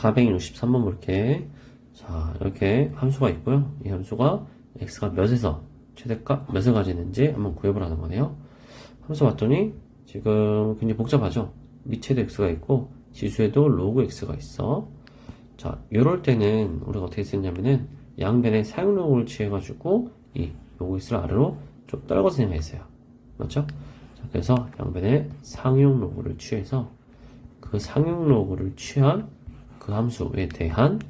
463번 볼게. 자, 이렇게 함수가 있고요. 이 함수가 x가 몇에서 최대값 몇을 가지는지 한번 구해보라는 거네요. 함수 봤더니 지금 굉장히 복잡하죠. 밑에도 x가 있고 지수에도 로그 x가 있어. 자, 이럴 때는 우리가 어떻게 쓰냐면은 양변의 사용 로그를 취해가지고 이 로그 x를 아래로 좀 떨궈서 생각했어요. 맞죠? 자, 그래서 양변의 상용 로그를 취해서 그 상용 로그를 취한 그 함수에 대한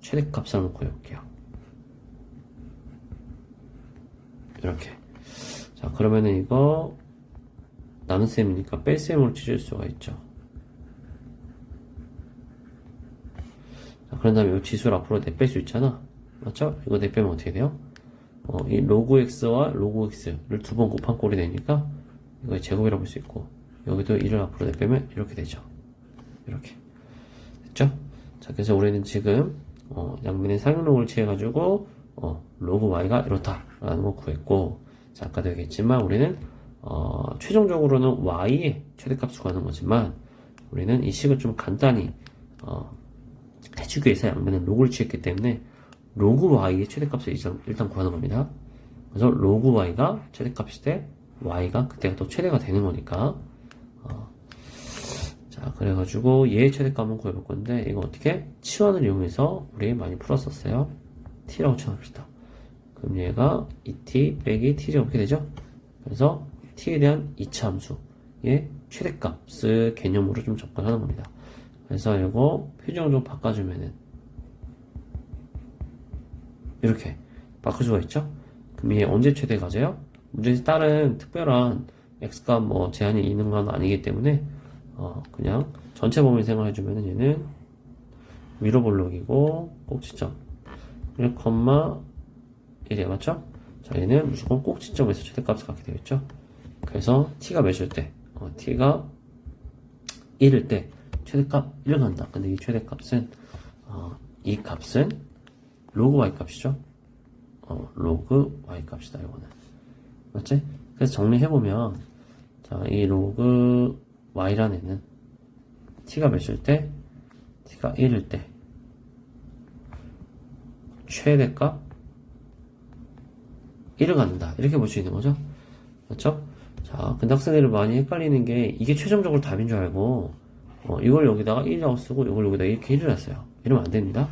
최대값을 한번 구해볼게요. 이렇게. 자, 그러면은 이거 나눗셈이니까 뺄셈으로 치실 수가 있죠. 자, 그런 다음에 이 지수를 앞으로 내뺄 수 있잖아. 맞죠? 이거 내빼면 어떻게 돼요? 어, 이 로그 x와 로그 x를 두 번 곱한 꼴이 되니까 이거의 제곱이라고 볼 수 있고 여기도 1을 앞으로 내빼면 이렇게 되죠. 이렇게. 자, 그래서 우리는 지금 어, 양면의 상용로그를 취해가지고 어, 로그 y가 이렇다라는 거 구했고 자, 아까도 얘기했지만 우리는 어, 최종적으로는 y의 최대값을 구하는 거지만 우리는 이 식을 좀 간단히 어, 해주기 위해서 양면의 로그를 취했기 때문에 로그 y의 최대값을 일단, 일단 구하는 겁니다. 그래서 로그 y가 최대값일 때 y가 그때가 또 최대가 되는 거니까 어, 자 그래가지고 얘의 최대값 한번 구해볼 건데 이거 어떻게? 치환을 이용해서 우리 많이 풀었었어요. T라고 치환합시다. 그럼 얘가 2t 빼기 t제곱 이렇게 되죠? 그래서 t에 대한 이차 함수의 최대값을 개념으로 좀 접근하는 겁니다. 그래서 이거 표준을 좀 바꿔주면은 이렇게 바꿀 수가 있죠? 그럼 얘 언제 최대 가져요? 문제에서 다른 특별한 x값 뭐 제한이 있는 건 아니기 때문에 어, 그냥 전체 범위 생각해 주면은 얘는 위로 볼록이고 꼭지점 1,1에 맞죠? 자 얘는 무조건 꼭지점에서 최대값을 갖게 되겠죠? 그래서 t가 몇일 때? 어, t가 1일 때 최대값 1 간다. 근데 이 최대값은 어, 이 값은 로그 y 값이죠? 어, 로그 y 값이다 이거는 맞지? 그래서 정리해보면 자, 이 로그 y라는 애는 t가 몇일 때? t가 1일 때 최대값 1을 갖는다 이렇게 볼 수 있는 거죠 맞죠? 자 근데 학생들이 많이 헷갈리는 게 이게 최종적으로 답인 줄 알고 어, 이걸 여기다가 1이라고 쓰고 이걸 여기다 이렇게 1을 했어요 이러면 안 됩니다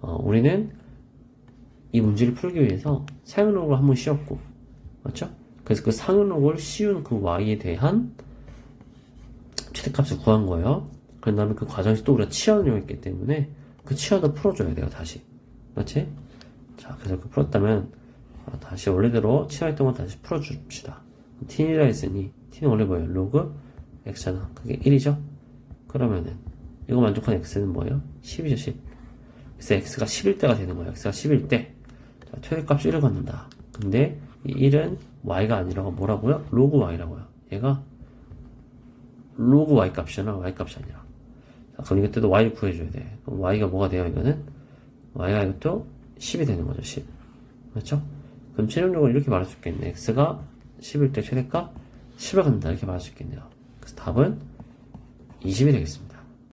어, 우리는 이 문제를 풀기 위해서 사용록을 한번 씌웠고 맞죠? 그래서 그 상용록을 씌운 그 y에 대한 최대값을 구한 거예요. 그런 다음에 그 과정에서 또 우리가 치환을 이용했기 때문에 그 치환을 풀어줘야 돼요, 다시. 맞지? 자, 그래서 그 풀었다면, 아, 다시 원래대로 치환했던 건 다시 풀어줍시다. t이라 했으니, t는 원래 뭐예요? 로그 x잖아. 그게 1이죠? 그러면은, 이거 만족한 x는 뭐예요? 10이죠, 10. 그래서 x가 11대가 되는 거예요. x가 11대. 자, 최대값 1을 갖는다. 근데 이 1은 y가 아니라고 뭐라고요? 로그 y라고요. 얘가 로그 y 값이잖아. y 값이 아니라. 자, 그럼 이것도 y를 구해줘야 돼. 그럼 y가 뭐가 돼요? 이거는 y가 이것도 10이 되는 거죠. 10. 맞죠? 그럼 최종적으로 이렇게 말할 수 있겠네. x가 11대 최대값 10을 갖는다. 이렇게 말할 수 있겠네요. 그래서 답은 20이 되겠습니다.